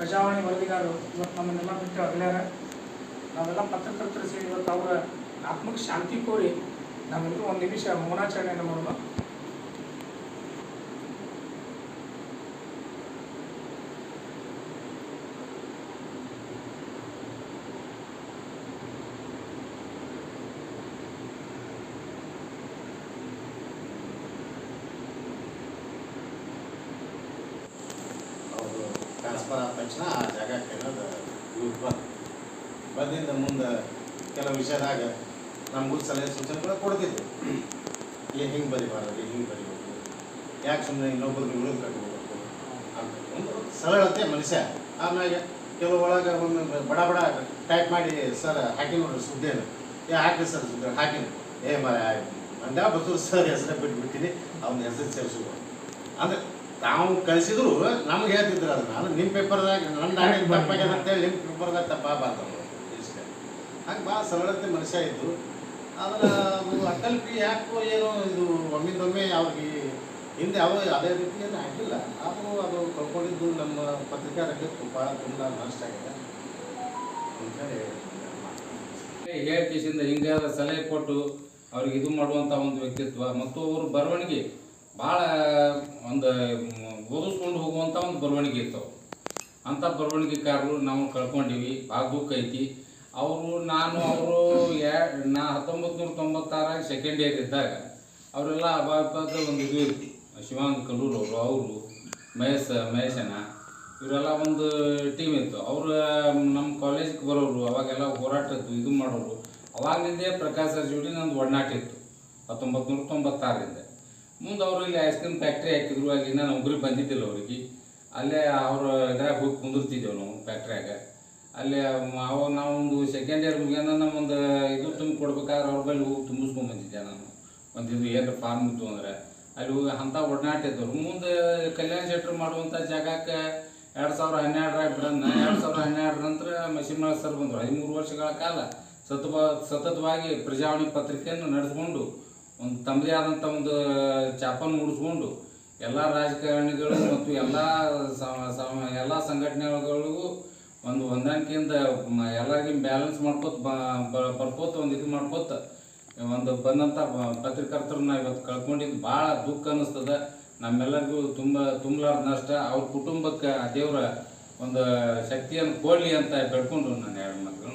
ಪ್ರಜಾವಾಣಿ ವರದಿಗಾರರು ಇವತ್ತು ನಮ್ಮನ್ನೆಲ್ಲ ಬಿಟ್ಟು ಅಗಲ್ಯಾರ. ನಾವೆಲ್ಲ ಪತ್ರಕರ್ತರು ಸೇರಿ ಇವತ್ತು ಅವರ ಆತ್ಮಕ್ಕೆ ಶಾಂತಿ ಕೋರಿ ನಾವೆಲ್ಲರೂ ಒಂದು ನಿಮಿಷ ಮೌನಾಚರಣೆಯನ್ನು ಮಾಡೋಣ. ಟ್ರಾನ್ಸ್ಫರ್ ತಕ್ಷಣ ಆ ಜಾಗಕ್ಕೆ ಅನ್ನೋದು ಇವ್ರು ಬಂದು ಬಂದಿಂದ ಮುಂದೆ ಕೆಲವು ವಿಷಯದಾಗ ನಮಗೂ ಸಲಹೆ ಸೂಚನೆಗಳು ಕೊಡ್ತಿದ್ರು ಏ ಹಿಂಗೆ ಬರಿಬಾರ್ದು ಹಿಂಗೆ ಬರಿಬೇಕು ಯಾಕೆ ಸುಮ್ಮನೆ ಇನ್ನೊಬ್ಬರಿಗೆ ವಿರೋಧ ಕಟ್ಕೋಬೇಕು ಅಂತ ಒಂದು ಸರಳತೆ ಮನುಷ್ಯ ಕೆಲವು ಒಳಗೆ ಒಂದು ಬಡ ಬಡ ಟೈಪ್ ಮಾಡಿ ಸರ್ ಹಾಕಿ ನೋಡ್ರಿ ಸುದ್ದಿಯನ್ನು ಏ ಹಾಕಿ ಸರ್ ಸುದ್ದಿ ಹಾಕಿ ಏ ಮರ ಅಂದ್ಯಾ ಬಸೂರು ಸರ್ ಹೆಸರು ಬಿಟ್ಬಿಟ್ಟಿನಿ ಅವ್ನ ಹೆಸರು ಸೇರಿಸ್ಬೋದು ಅಂದ್ರೆ ತಾವು ಕಳಿಸಿದ್ರು ನಮ್ಗೆ ಹೇಳ್ತಿದ್ರು ಅದನ್ನ. ನಾನು ನಿಮ್ಮ ಪೇಪರ್ದಾಗ ನನ್ನ ದಾಡಿ ತಪ್ಪಾಗ್ಯದ ಅಂತೇಳಿ ನಿಮ್ಮ ಪೇಪರ್ದಾಗ ತಪ್ಪಾಗಬಾರ್ದು ಇಷ್ಟೇ. ಹಂಗೆ ಭಾಳ ಸರಳತೆ ಮನುಷ್ಯ ಇದ್ದು ಆದ್ರೆ ಅಟಲ್ ಪಿ ಯಾಕೋ ಏನೋ ಇದು ಒಮ್ಮಿಂದೊಮ್ಮೆ ಅವ್ರಿಗೆ ಹಿಂದೆ ಯಾವ ಅದೇ ರೀತಿ ಏನು ಹಾಕಿಲ್ಲ. ಆದರೂ ಅದು ಕಳ್ಕೊಂಡಿದ್ದು ನಮ್ಮ ಪತ್ರಿಕಾ ರಂಗಕ್ಕೆ ಭಾಳ ತುಂಬ ನಷ್ಟ ಆಗಿದೆ. ಅಂತೇಳಿ ಸಿಂದ ಹಿಂಗಾದ ಸಲಹೆ ಕೊಟ್ಟು ಅವ್ರಿಗೆ ಇದು ಮಾಡುವಂಥ ಒಂದು ವ್ಯಕ್ತಿತ್ವ ಮತ್ತು ಅವರು ಬರವಣಿಗೆ ಭಾಳ ಒಂದು ಓದಿಸ್ಕೊಂಡು ಹೋಗುವಂಥ ಒಂದು ಬರವಣಿಗೆ ಇತ್ತು ಅಂಥ ಬರವಣಿಗೆಕಾರರು ನಾವು ಕಳ್ಕೊಂಡಿವಿ. ಭಾಳ ದುಃಖ ಐತಿ. ಅವರು, ನಾನು, ಅವರು, ಯಾ, ನಾ ಹತ್ತೊಂಬತ್ತು ನೂರ ತೊಂಬತ್ತಾರಾಗ ಸೆಕೆಂಡ್ ಇಯರ್ ಇದ್ದಾಗ ಅವರೆಲ್ಲ ಅಭಾವದ ಒಂದು ಇದು ಇತ್ತು ಶಿವಾನಂದ ಕಲ್ಲೂರು ಅವರು ಅವರು, ಮಹೇಶ್ ಮಹೇಶನ ಇವರೆಲ್ಲ ಒಂದು ಟೀಮ್ ಇತ್ತು. ಅವರು, ನಮ್ಮ ಕಾಲೇಜಿಗೆ ಬರೋರು, ಅವಾಗೆಲ್ಲ ಹೋರಾಟ ಇತ್ತು ಇದು ಮಾಡೋರು, ಅವಾಗಿಂದೇ ಪ್ರಕಾಶ್ ಜೋಡಿ ನಂದು ಒಡನಾಟ ಇತ್ತು. ಹತ್ತೊಂಬತ್ತು ನೂರ ತೊಂಬತ್ತಾರರಿಂದ. ಮುಂದೆ ಅವರು ಇಲ್ಲಿ ಐಸ್ ಕ್ರೀಮ್ ಫ್ಯಾಕ್ಟ್ರಿ ಹಾಕಿದ್ರು, ಅಲ್ಲಿನ ನೌಕರಿ ಬಂದಿದ್ದಿಲ್ಲ ಅವ್ರಿಗೆ. ಅಲ್ಲೇ ಅವರು ಇದ್ರಾಗ ಹೋಗಿ ಕುಂದಿರ್ತಿದ್ದೆವು ನಾವು ಫ್ಯಾಕ್ಟ್ರಿಯಾಗ ಅಲ್ಲೇ ಅವಾಗ ನಾವೊಂದು ಸೆಕೆಂಡ್ ಇಯರ್ ಮುಗಿಯೋಣ ನಮ್ಮೊಂದು ಇದು ತುಂಬ ಕೊಡ್ಬೇಕಾದ್ರೆ ಅವ್ರ ಬಳಿ ಹೋಗಿ ತುಂಬಿಸ್ಕೊಂಡ್ ಬಂದಿದ್ದೆ ನಾನು. ಒಂದು ಇದು ಏನು ಫಾರ್ಮ್ ಇತ್ತು ಅಂದರೆ. ಅಲ್ಲಿ ಹೋಗಿ ಅಂಥ ಒಡನಾಟ ಇದ್ದವ್ರು ಮುಂದೆ ಕಲ್ಯಾಣ ಶೆಟ್ರು ಮಾಡುವಂಥ ಜಾಗಕ್ಕೆ ಎರಡು ಸಾವಿರ ಹನ್ನೆರಡರಾಗ ಬಿಡನ್ನ ಎರಡು ಸಾವಿರ ಹನ್ನೆರಡರ ನಂತರ ಮಶಿಮಾಳ ಸರ್ ಬಂದರು. ಹದಿಮೂರು ವರ್ಷಗಳ ಕಾಲ ಸತತ ಸತತವಾಗಿ ಪ್ರಜಾವಾಣಿ ಪತ್ರಿಕೆಯನ್ನು ನಡೆಸ್ಕೊಂಡು ಒಂದು ತಮ್ಮದೇ ಆದಂಥ ಒಂದು ಚಾಪನ್ನು ಮೂಡಿಸ್ಕೊಂಡು ಎಲ್ಲ ರಾಜಕಾರಣಿಗಳು ಮತ್ತು ಎಲ್ಲ ಎಲ್ಲ ಸಂಘಟನೆಗಳಿಗೂ ಒಂದು ಹೊಂದಾಣಿಕೆಯಿಂದ ಎಲ್ಲರಿಗೂ ಬ್ಯಾಲೆನ್ಸ್ ಮಾಡ್ಕೋತ ಬರ್ಕೋತ ಒಂದು ಇದು ಮಾಡ್ಕೋತ ಒಂದು ಬಂದಂಥ ಪತ್ರಕರ್ತರನ್ನ ಇವತ್ತು ಕಳ್ಕೊಂಡಿದ್ದು ಭಾಳ ದುಃಖ ಅನ್ನಿಸ್ತದ. ನಮ್ಮೆಲ್ಲರಿಗೂ ತುಂಬ, ತುಂಬಲಾರ್ದ ನಷ್ಟ. ಅವ್ರ ಕುಟುಂಬಕ್ಕೆ ದೇವರ ಒಂದು ಶಕ್ತಿಯನ್ನು ಕೊಡಲಿ ಅಂತ ಬೇಡ್ಕೊಂಡು ನಾನು ಎರಡು ಮಾತುಗಳು